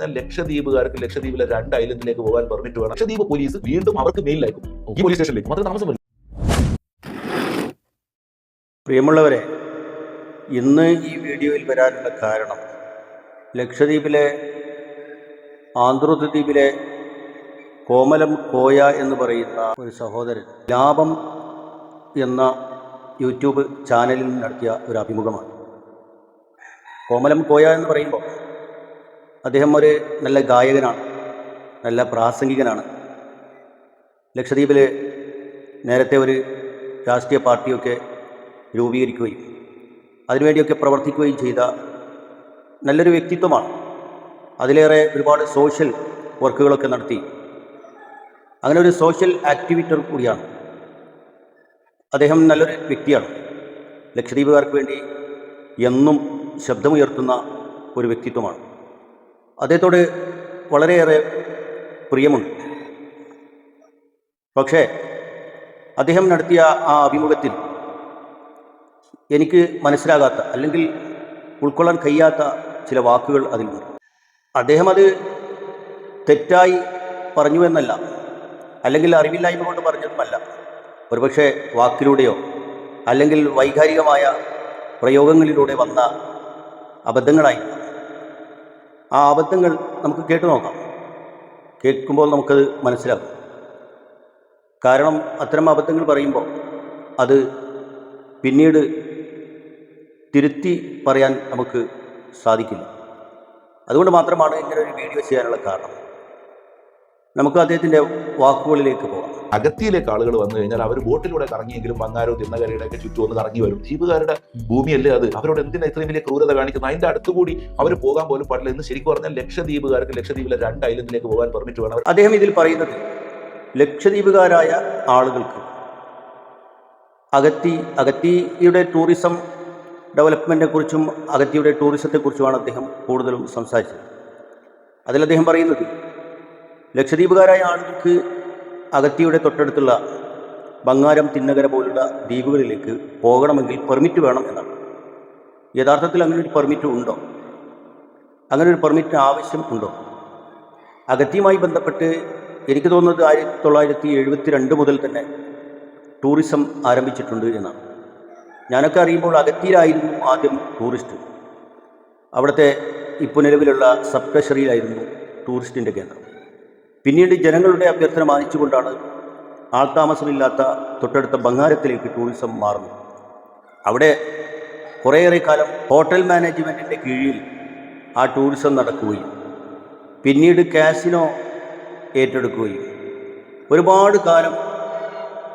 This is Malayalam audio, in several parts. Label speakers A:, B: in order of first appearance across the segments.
A: പറഞ്ഞാൽ ലക്ഷദ്വീപുകാർക്ക് ലക്ഷദ്വീപിലെ രണ്ട് ഐലൻഡിലേക്ക് പോകാൻ പെർമിറ്റ് വേണം. ലക്ഷദ്വീപ് പോലീസ് വീണ്ടും അവർക്ക് മെയിൽ അയക്കും ഈ പോലീസ് സ്റ്റേഷനിലേക്ക് മാത്രം താമസം വരും.
B: പ്രിയമുള്ളവരെ ഇന്ന് ഈ വീഡിയോയിൽ വരാനുള്ള കാരണം ലക്ഷദ്വീപിലെ ആന്ധ്രദ്വീപിലെ കോമലം കോയ എന്ന് പറയുന്ന ഒരു സഹോദരൻ ലാഭം എന്ന യൂട്യൂബ് ചാനലിൽ നടത്തിയ ഒരു അഭിമുഖമാണ്. കോമലം കോയ എന്ന് പറയുമ്പോൾ അദ്ദേഹം ഒരു നല്ല ഗായകനാണ് നല്ല പ്രാസംഗികനാണ്. ലക്ഷദ്വീപിൽ നേരത്തെ ഒരു രാഷ്ട്രീയ പാർട്ടിയൊക്കെ രൂപീകരിക്കുകയും അതിനുവേണ്ടിയൊക്കെ പ്രവർത്തിക്കുകയും ചെയ്ത നല്ലൊരു വ്യക്തിത്വമാണ്. അതിലേറെ ഒരുപാട് സോഷ്യൽ വർക്കുകളൊക്കെ നടത്തി. അങ്ങനെ ഒരു സോഷ്യൽ ആക്ടിവിറ്റർ കൂടിയാണ്. അദ്ദേഹം നല്ലൊരു വ്യക്തിയാണ്. ലക്ഷദ്വീപുകാർക്ക് വേണ്ടി എന്നും ശബ്ദമുയർത്തുന്ന ഒരു വ്യക്തിത്വമാണ്. അദ്ദേഹത്തോട് വളരെയേറെ പ്രിയമുണ്ട്. പക്ഷേ അദ്ദേഹം നടത്തിയ ആ അഭിമുഖത്തിൽ എനിക്ക് മനസ്സിലാകാത്ത അല്ലെങ്കിൽ ഉൾക്കൊള്ളാൻ കഴിയാത്ത ചില വാക്കുകൾ അതിൽ അതിലുണ്ട് അദ്ദേഹം അത് തെറ്റായി പറഞ്ഞു എന്നല്ല അല്ലെങ്കിൽ അറിവില്ലായ്മ കൊണ്ട് പറഞ്ഞതുമല്ല. ഒരുപക്ഷെ വാക്കിലൂടെയോ അല്ലെങ്കിൽ വൈകാരികമായ പ്രയോഗങ്ങളിലൂടെ വന്ന അബദ്ധങ്ങളായി ആ അബദ്ധങ്ങൾ നമുക്ക് കേട്ടു നോക്കാം. കേൾക്കുമ്പോൾ നമുക്കത് മനസ്സിലാകും. കാരണം അത്തരം അബദ്ധങ്ങൾ പറയുമ്പോൾ അത് പിന്നീട് തിരുത്തി പറയാൻ നമുക്ക് സാധിക്കില്ല. അതുകൊണ്ട് മാത്രമാണ് ഇങ്ങനെ ഒരു വീഡിയോ ചെയ്യാനുള്ള കാരണം. നമുക്ക് അദ്ദേഹത്തിന്റെ വാക്കുകളിലേക്ക് പോകാം.
A: അഗത്തിയിലേക്ക് ആളുകൾ വന്നു കഴിഞ്ഞാൽ അവർ ബോട്ടിലൂടെ കറങ്ങിയെങ്കിലും വന്നാരോ തിന്നകരയുടെ ഒക്കെ ചുറ്റും ഒന്ന് കറങ്ങി വരും. ദ്വീപുകാരുടെ ഭൂമിയല്ലേ അത്? അവരോട് എന്തിനാ ഇത്രയും വലിയ ക്രൂരത കാണിക്കുന്നത്? അതിന്റെ അടുത്തുകൂടി അവർ പോകാൻ പോലും പാടില്ല. എന്ന് ശരിക്കും പറഞ്ഞാൽ ലക്ഷദ്വീപുകാർക്ക് ലക്ഷദ്വീപിലെ രണ്ട് ഐലൻഡിലേക്ക് പോകാൻ പെർമിറ്റ് വേണം.
B: അദ്ദേഹം ഇതിൽ പറയുന്നത് ലക്ഷദ്വീപുകാരായ ആളുകൾക്ക് അഗത്തി അഗത്തിയുടെ ടൂറിസം ഡെവലപ്മെന്റിനെ കുറിച്ചും അഗത്തിയുടെ ടൂറിസത്തെക്കുറിച്ചുമാണ് അദ്ദേഹം കൂടുതലും സംസാരിച്ചത്. അതിൽ അദ്ദേഹം പറയുന്നത് ലക്ഷദ്വീപുകാരായ ആളുകൾക്ക് അഗത്തിയുടെ തൊട്ടടുത്തുള്ള ബംഗാരം തിന്നകര പോലുള്ള ദ്വീപുകളിലേക്ക് പോകണമെങ്കിൽ പെർമിറ്റ് വേണം എന്നാണ്. യഥാർത്ഥത്തിൽ അങ്ങനെ ഒരു പെർമിറ്റ് ഉണ്ടോ? അങ്ങനെ ഒരു പെർമിറ്റ് ആവശ്യം ഉണ്ടോ? അഗത്തിയുമായി ബന്ധപ്പെട്ട് എനിക്ക് തോന്നുന്നത് ആയിരത്തി തൊള്ളായിരത്തി എഴുപത്തി രണ്ട് മുതൽ തന്നെ ടൂറിസം ആരംഭിച്ചിട്ടുണ്ട് എന്നാണ്. ഞാനൊക്കെ അറിയുമ്പോൾ അഗത്തിയിലായിരുന്നു ആദ്യം ടൂറിസ്റ്റ് അവിടുത്തെ ഇപ്പോൾ നിലവിലുള്ള സബ് ട്രഷറിയിലായിരുന്നു ടൂറിസ്റ്റിന്റെ കേന്ദ്രം. പിന്നീട് ജനങ്ങളുടെ അഭ്യർത്ഥന മാനിച്ചുകൊണ്ടാണ് ആൾതാമസമില്ലാത്ത തൊട്ടടുത്ത ബംഗാരത്തിലേക്ക് ടൂറിസം മാറുന്നത്. അവിടെ കുറേയേറെ കാലം ഹോട്ടൽ മാനേജ്മെന്റിന്റെ കീഴിൽ ആ ടൂറിസം നടക്കുകയും പിന്നീട് കാസിനോ ഏറ്റെടുക്കുകയും ഒരുപാട് കാലം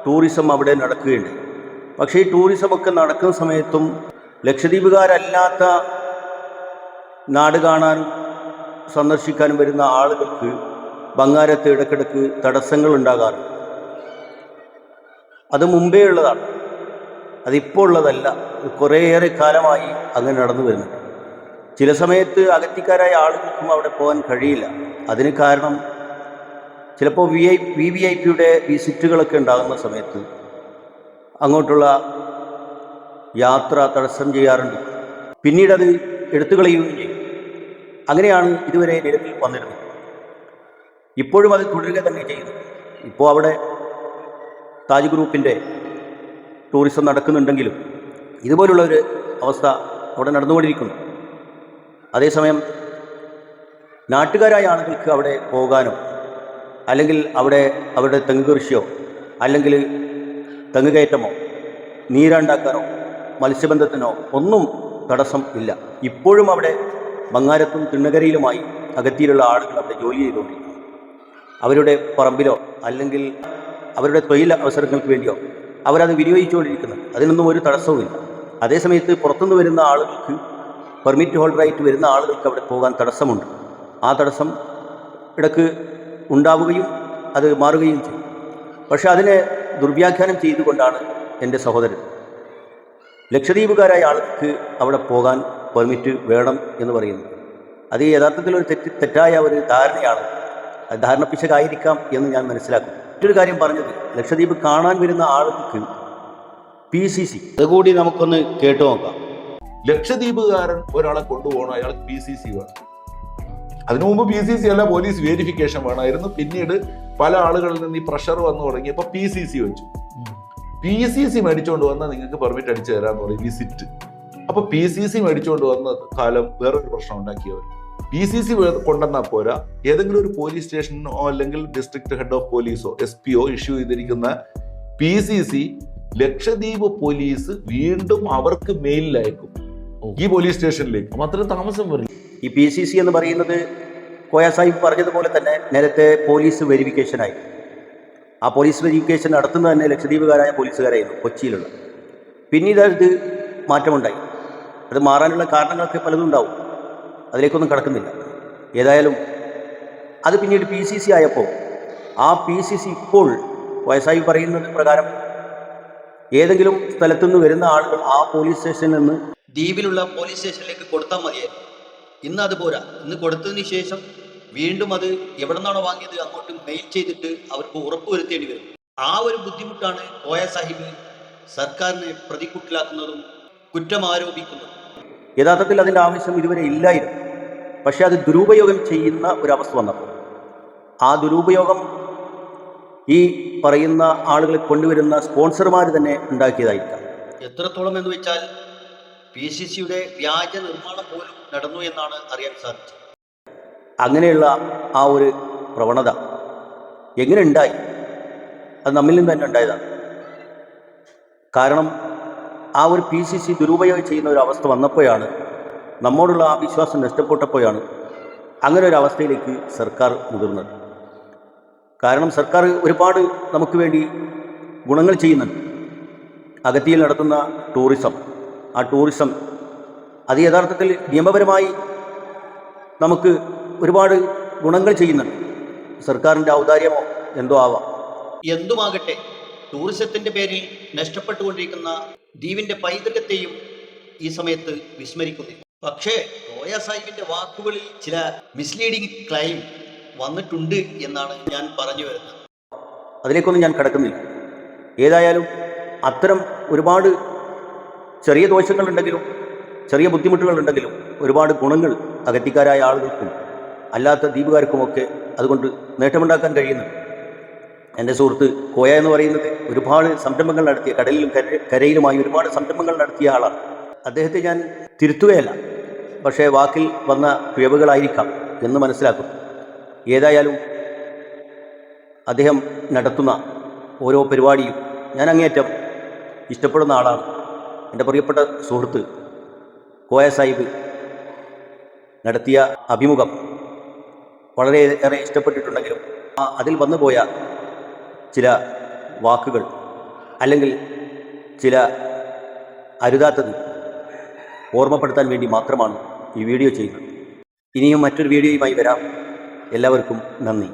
B: ടൂറിസം അവിടെ നടക്കുകയുണ്ട്. പക്ഷേ ഈ ടൂറിസമൊക്കെ നടക്കുന്ന സമയത്തും ലക്ഷദ്വീപുകാരല്ലാത്ത നാട് കാണാനും സന്ദർശിക്കാനും വരുന്ന ആളുകൾക്ക് ബംഗാരത്ത് ഇടക്കിടക്ക് തടസ്സങ്ങൾ ഉണ്ടാകാറുണ്ട് അത് മുമ്പേ ഉള്ളതാണ്. അതിപ്പോൾ ഉള്ളതല്ല. കുറേയേറെ കാലമായി അങ്ങനെ നടന്നു വരുന്നുണ്ട് ചില സമയത്ത് അകത്തിക്കാരായ ആളുകൾക്കും അവിടെ പോകാൻ കഴിയില്ല. അതിന് കാരണം ചിലപ്പോൾ V I V V I പിയുടെ വിസിറ്റുകളൊക്കെ ഉണ്ടാകുന്ന സമയത്ത് അങ്ങോട്ടുള്ള യാത്ര തടസ്സം ചെയ്യാറുണ്ട്. പിന്നീട് എടുത്തു കളയുകയും ചെയ്യും. അങ്ങനെയാണ് ഇതുവരെ നിലവിൽ വന്നിരുന്നത്. ഇപ്പോഴും അത് തുടരുക തന്നെ ചെയ്യുന്നു. ഇപ്പോൾ അവിടെ താജ് ഗ്രൂപ്പിന്റെ ടൂറിസം നടക്കുന്നുണ്ടെങ്കിലും ഇതുപോലുള്ള ഒരു അവസ്ഥ അവിടെ നടന്നുകൊണ്ടിരിക്കുന്നു. അതേസമയം നാട്ടുകാരായ ആളുകൾക്ക് അവിടെ പോകാനോ അല്ലെങ്കിൽ അവിടെ അവരുടെ തെങ്ങ് കൃഷിയോ അല്ലെങ്കിൽ തെങ്ങ് കയറ്റമോ നീരാണ്ടാക്കാനോ മത്സ്യബന്ധത്തിനോ ഒന്നും തടസ്സം ഇല്ല. ഇപ്പോഴും അവിടെ ബംഗാരത്തും തിണ്ണകരയിലുമായി അകത്തിയിലുള്ള ആളുകൾ അവിടെ ജോലി ചെയ്തുകൊണ്ടിരിക്കുന്നു. അവരുടെ പറമ്പിലോ അല്ലെങ്കിൽ അവരുടെ തൊഴിൽ അവസരങ്ങൾക്ക് വേണ്ടിയോ അവരത് വിനിയോഗിച്ചുകൊണ്ടിരിക്കുന്നത്. അതിനൊന്നും ഒരു തടസ്സവുമില്ല. അതേസമയത്ത് പുറത്തുനിന്ന് വരുന്ന ആളുകൾക്ക് പെർമിറ്റ് ഹോൾഡറായിട്ട് വരുന്ന ആളുകൾക്ക് അവിടെ പോകാൻ തടസ്സമുണ്ട്. ആ തടസ്സം ഇടയ്ക്ക് ഉണ്ടാവുകയും അത് മാറുകയും ചെയ്യും. പക്ഷേ അതിനെ ദുർവ്യാഖ്യാനം ചെയ്തുകൊണ്ടാണ് എന്റെ സഹോദരൻ. ലക്ഷദ്വീപുകാരായ ആൾക്ക് അവിടെ പോകാൻ പെർമിറ്റ് വേണം എന്ന് പറയുന്നു അത് യഥാർത്ഥത്തിൽ ഒരു തെറ്റ് തെറ്റായ ഒരു ധാരണയാണ് ധാരണ പിശകായിരിക്കാം എന്ന് ഞാൻ മനസ്സിലാക്കും. മറ്റൊരു കാര്യം പറഞ്ഞത് ലക്ഷദ്വീപ് കാണാൻ വരുന്ന ആൾക്ക് പി സി സി അതുകൂടി നമുക്കൊന്ന് കേട്ടു നോക്കാം.
A: ലക്ഷദ്വീപുകാരൻ ഒരാളെ കൊണ്ടുപോകണം അയാൾക്ക് പി സി സി വേണം. അതിനു മുമ്പ് പി സി സി അല്ല പോലീസ് വേരിഫിക്കേഷൻ വേണമായിരുന്നു. പിന്നീട് പല ആളുകളിൽ നിന്ന് ഈ പ്രഷർ വന്നു തുടങ്ങിയപ്പോൾ പി സി സി വെച്ചു. പി സി സി മേടിച്ചുകൊണ്ട് വന്നാൽ നിങ്ങൾക്ക് പെർമിറ്റ് അടിച്ചു തരാന്ന് പറയും വിസിറ്റ് അപ്പൊ പി സി സി മേടിച്ചുകൊണ്ട് വന്ന കാലം വേറൊരു പ്രശ്നം ഉണ്ടാക്കിയവർ പി സി സി കൊണ്ടുവന്നാൽ പോരാ. ഏതെങ്കിലും ഒരു പോലീസ് സ്റ്റേഷനോ അല്ലെങ്കിൽ ഡിസ്ട്രിക്ട് ഹെഡ് ഓഫ് പോലീസോ എസ് പി ഒ ഇഷ്യൂ ചെയ്തിരിക്കുന്ന P C C Lakshadweep police വീണ്ടും അവർക്ക് മെയിലിൽ അയക്കും ഈ പോലീസ് സ്റ്റേഷനിലേക്ക്
C: അത്രയും അത്ര താമസം വരും
B: ഈ പി സി സി എന്ന് പറയുന്നത് കോയ സാഹിബ് പറഞ്ഞതുപോലെ തന്നെ നേരത്തെ പോലീസ് വെരിഫിക്കേഷനായി ആ പോലീസ് വെരിഫിക്കേഷൻ നടത്തുന്നത് തന്നെ ലക്ഷദ്വീപുകാരായ പോലീസുകാരായിരുന്നു കൊച്ചിയിലുള്ള. പിന്നീട് അത് മാറ്റമുണ്ടായി. അത് മാറാനുള്ള കാരണങ്ങളൊക്കെ പലതും ഉണ്ടാവും. അതിലേക്കൊന്നും കടക്കുന്നില്ല. ഏതായാലും അത് പിന്നീട് പി സി സി ആയപ്പോൾ ആ പി സി സി ഇപ്പോൾ വയസ്സായി പറയുന്നത് പ്രകാരം ഏതെങ്കിലും സ്ഥലത്തുനിന്ന് വരുന്ന ആളുകൾ ആ പോലീസ് സ്റ്റേഷനിൽ നിന്ന് ദ്വീപിലുള്ള പോലീസ് സ്റ്റേഷനിലേക്ക് കൊടുത്താൽ മതിയായിരുന്നു. ഇന്ന് അത് പോരാ. ഇന്ന് കൊടുത്തതിന് ശേഷം വീണ്ടും അത് എവിടെ നിന്നാണോ വാങ്ങിയത് അങ്ങോട്ട് മെയിൽ ചെയ്തിട്ട് അവർക്ക് ഉറപ്പ് വരുത്തേണ്ടി വരും. ആ ഒരു ബുദ്ധിമുട്ടാണ് കോയ സാഹിബ് സർക്കാരിനെ പ്രതിക്കുട്ടിലാക്കുന്നതും കുറ്റം ആരോപിക്കുന്നതും. യഥാർത്ഥത്തിൽ അതിന്റെ ആവശ്യം ഇതുവരെ ഇല്ലായിരുന്നു. പക്ഷേ അത് ദുരുപയോഗം ചെയ്യുന്ന ഒരവസ്ഥ വന്നപ്പോൾ. ആ ദുരുപയോഗം ഈ പറയുന്ന ആളുകളെ കൊണ്ടുവരുന്ന സ്പോൺസർമാർ തന്നെ ഉണ്ടാക്കിയതായിരിക്കാം. എത്രത്തോളം എന്ന് വെച്ചാൽ പി സി സിയുടെ വ്യാജ നിർമ്മാണം പോലും നടന്നു എന്നാണ് അറിയാൻ സാധിച്ചത്. അങ്ങനെയുള്ള ആ ഒരു പ്രവണത എങ്ങനെ ഉണ്ടായി? അത് നമ്മിൽ നിന്ന് തന്നെ ഉണ്ടായതാണ്. കാരണം ആ ഒരു പി സി സി ദുരുപയോഗം ചെയ്യുന്ന ഒരു അവസ്ഥ വന്നപ്പോഴാണ് നമ്മോടുള്ള ആ വിശ്വാസം നഷ്ടപ്പെട്ടപ്പോഴാണ് അങ്ങനെ ഒരു അവസ്ഥയിലേക്ക് സർക്കാർ മുതിർന്നത്. കാരണം സർക്കാർ ഒരുപാട് നമുക്ക് വേണ്ടി ഗുണങ്ങൾ ചെയ്യുന്നുണ്ട്. അഗത്തിയിൽ നടത്തുന്ന ടൂറിസം ആ ടൂറിസം അത് യഥാർത്ഥത്തിൽ നിയമപരമായി നമുക്ക് ഒരുപാട് ഗുണങ്ങൾ ചെയ്യുന്നുണ്ട്. സർക്കാരിന്റെ ഔദാര്യമോ എന്തോ ആവാം. എന്തുമാകട്ടെ ടൂറിസത്തിന്റെ പേരിൽ നഷ്ടപ്പെട്ടുകൊണ്ടിരിക്കുന്ന ദ്വീപിന്റെ പൈതൃകത്തെയും ഈ സമയത്ത് വിസ്മരിക്കുന്നില്ല പക്ഷേ കോയ സാഹിബിന്റെ വാക്കുകളിൽ ചില മിസ്ലീഡിംഗ് ക്ലൈം വന്നിട്ടുണ്ട് എന്നാണ് ഞാൻ പറഞ്ഞു വരുന്നത്. അതിലേക്കൊന്നും ഞാൻ കടക്കുന്നില്ല. ഏതായാലും അത്തരം ഒരുപാട് ചെറിയ ദോഷങ്ങളുണ്ടെങ്കിലും ചെറിയ ബുദ്ധിമുട്ടുകളുണ്ടെങ്കിലും ഒരുപാട് ഗുണങ്ങൾ അകത്തിക്കാരായ ആളുകൾക്കും അല്ലാത്ത ദ്വീപുകാർക്കുമൊക്കെ അതുകൊണ്ട് നേട്ടമുണ്ടാക്കാൻ കഴിയുന്നുണ്ട്. എന്റെ സുഹൃത്ത് കോയ എന്ന് പറയുന്നത് ഒരുപാട് സംരംഭങ്ങൾ നടത്തിയ കടലിലും കര കരയിലുമായി ഒരുപാട് സംരംഭങ്ങൾ നടത്തിയ ആളാണ്. അദ്ദേഹത്തെ ഞാൻ തിരുത്തുകയല്ല പക്ഷേ വാക്കിൽ വന്ന പിഴവുകളായിരിക്കാം എന്ന് മനസ്സിലാക്കും ഏതായാലും അദ്ദേഹം നടത്തുന്ന ഓരോ പരിപാടിയും ഞാൻ അങ്ങേയറ്റം ഇഷ്ടപ്പെടുന്ന ആളാണ്. എന്റെ പ്രിയപ്പെട്ട സുഹൃത്ത് കോയ സാഹിബ് നടത്തിയ അഭിമുഖം വളരെയേറെ ഇഷ്ടപ്പെട്ടിട്ടുണ്ടെങ്കിലും അതിൽ വന്നുപോയ ചില വാക്കുകൾ അല്ലെങ്കിൽ ചില അരുതാത്തത് ഓർമ്മപ്പെടുത്താൻ വേണ്ടി മാത്രമാണ് ഈ വീഡിയോ ചെയ്യുന്നത്. ഇനിയും മറ്റൊരു വീഡിയോയുമായി വരാം. എല്ലാവർക്കും നന്ദി.